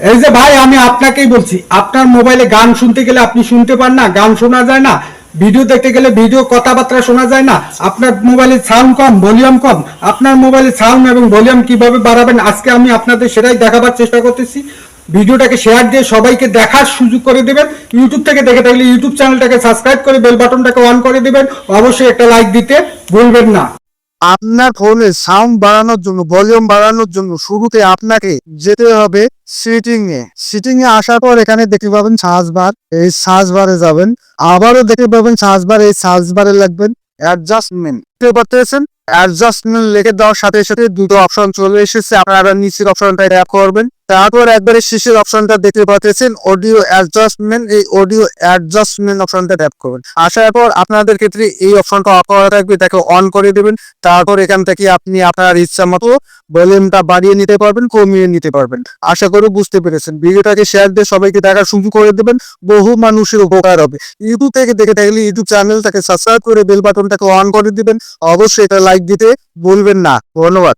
এই যে ভাই, আমি আপনাকেই বলছি, আপনার মোবাইলে গান শুনতে গেলে আপনি শুনতে পান না, গান শোনা যায় না, ভিডিও দেখতে গেলে ভিডিও কথাবার্তা শোনা যায় না, আপনার মোবাইলে সাউন্ড কম ভলিউম কম, আপনার মোবাইলে সাউন্ড এবং ভলিউম কীভাবে বাড়াবেন, আজকে আমি আপনাদের সেটাই দেখাবার চেষ্টা করতেছি। ভিডিওটাকে শেয়ার দিয়ে সবাইকে দেখার সুযোগ করে দেবেন ইউটিউব থেকে দেখে থাকলে ইউটিউব চ্যানেলটাকে সাবস্ক্রাইব করে বেল বাটনটাকে অন করে দেবেন, অবশ্যই একটা লাইক দিতে ভুলবেন না। আপনার ফোনে সাউন্ড বাড়ানোর জন্য ভলিউম বাড়ানোর জন্য শুরুতে আপনাকে যেতে হবে সিটিং এ সিটিং এ আসার পর এখানে দেখতে পাবেন সার্চ বার, এই সার্চ বারে যাবেন। আবারও দেখতে পাবেন সার্চ এই সার্চ বারে লাগবেন অ্যাডজাস্টমেন্ট দেখতে পাচ্ছেন অ্যাডজাস্টমেন্ট লিখে দেওয়ার সাথে সাথে দুটো অপশন চলে এসেছে। আপনারা নিচের অপশনটা ট্যাপ করবেন। তারপর একবারে শেষের অপশনটা দেখতে পাচ্ছেন অডিও অ্যাডজাস্টমেন্ট এই অডিও অ্যাডজাস্টমেন্ট অপশনটা ট্যাপ করবেন আসার পর আপনাদের ক্ষেত্রে এই অপশনটা অফ করা থাকবে, তাকে অন করে দেবেন। তারপর এখান থেকে আপনি আপনার ইচ্ছা মতো ভলিউমটা বাড়িয়ে নিতে পারবেন, কমিয়ে নিতে পারবেন। আশা করি বুঝতে পেরেছেন। ভিডিওটাকে শেয়ার দিয়ে সবাইকে দেখা সুযোগ করে দেবেন। বহু মানুষের উপকার হবে। ইউটিউব থেকে দেখে থাকলে ইউটিউব চ্যানেলটাকে সাবস্ক্রাইব করে বেল বাটনটাকে অন করে দিবেন। অবশ্যই এটা লাইক দিতে ভুলবেন না। ধন্যবাদ।